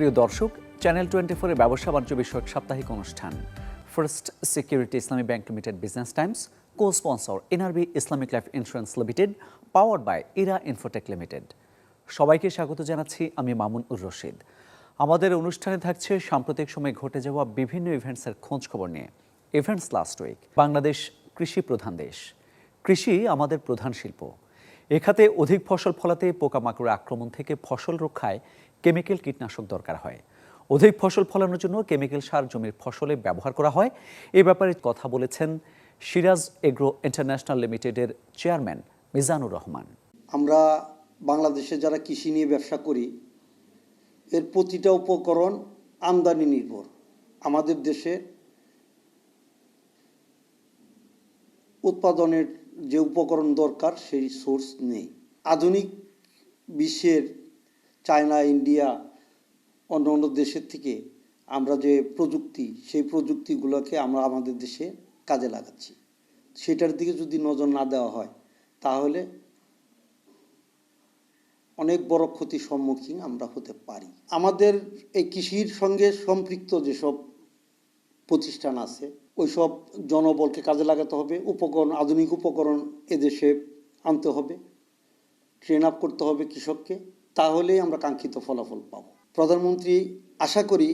প্রিয় দর্শক channel twenty ফোরের ব্যবসা বাণিজ্য বিষয়ক সাপ্তাহিক অনুষ্ঠান। First security Islami bank limited business times co sponsor NRB Islamic life insurance limited power by Era Infotech limited সবাইকে স্বাগত জানাচ্ছি আমি মামুন উর রশিদ। আমাদের অনুষ্ঠানে থাকছে সাম্প্রতিক সময়ে ঘটে যাওয়া বিভিন্ন ইভেন্টসের খোঁজ খবর নিয়ে। ইভেন্টস লাস্ট উইক বাংলাদেশ কৃষি প্রধান দেশ। কৃষি আমাদের প্রধান শিল্প। এ খাতে অধিক ফসল ফলাতে পোকামাকড়ের আক্রমণ থেকে ফসল রক্ষায় কেমিক্যাল কীটনাশক দরকার হয়। অধিক ফসল ফলানোর জন্য কেমিক্যাল সার জমির ফসলে ব্যবহার করা হয়। এ ব্যাপারে কথা বলেছেন সিরাজ এগ্রো ইন্টারন্যাশনাল লিমিটেডের চেয়ারম্যান মিজানুর রহমান। আমরা বাংলাদেশে যারা কৃষি নিয়ে ব্যবসা করি, এর প্রতিটা উপকরণ আমদানি নির্ভর। আমাদের দেশে উৎপাদনের যে উপকরণ দরকার সেই সোর্স নেই। আধুনিক বিশ্বের চায়না, ইন্ডিয়া অন্য অন্য দেশের থেকে আমরা যে প্রযুক্তি, সেই প্রযুক্তিগুলোকে আমরা আমাদের দেশে কাজে লাগাচ্ছি। সেটার দিকে যদি নজর না দেওয়া হয়, তাহলে অনেক বড় ক্ষতির সম্মুখীন আমরা হতে পারি। আমাদের এই কৃষির সঙ্গে সম্পৃক্ত যেসব প্রতিষ্ঠান আছে ওইসব জনবলকে কাজে লাগাতে হবে। উপকরণ, আধুনিক উপকরণ এদেশে আনতে হবে। ট্রেন আপ করতে হবে কৃষককে। তাহলেই আমরা কাঙ্ক্ষিত ফলাফল পাব। প্রধানমন্ত্রী, আশা করি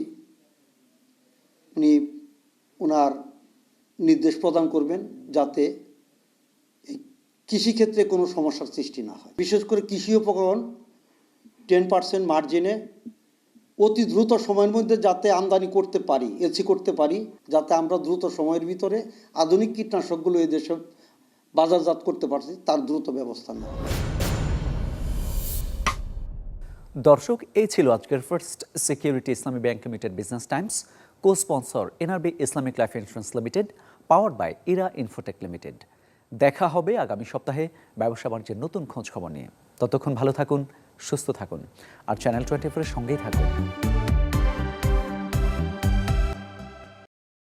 উনি ওনার নির্দেশ প্রদান করবেন যাতে কৃষিক্ষেত্রে কোনো সমস্যার সৃষ্টি না হয়। বিশেষ করে কৃষি উপকরণ টেন পার্সেন্ট মার্জিনে অতি দ্রুত সময়ের মধ্যে যাতে আমদানি করতে পারি এলসি করতে পারি, যাতে আমরা দ্রুত সময়ের ভিতরে আধুনিক কীটনাশকগুলো এদেশে বাজারজাত করতে পারছি, তার দ্রুত ব্যবস্থা নেওয়া। দর্শক, এই ছিল আজকের first security Islami bank limited business times. Co sponsor NRB Islamic life insurance limited power by Era Infotech limited. দেখা হবে আগামী সপ্তাহে ব্যবসা বাণিজ্যের নতুন খোঁজ খবর নিয়ে। ততক্ষণ ভালো থাকুন সুস্থ থাকুন। আর চ্যানেল টোয়েন্টি ফোরের সঙ্গেই থাকুন।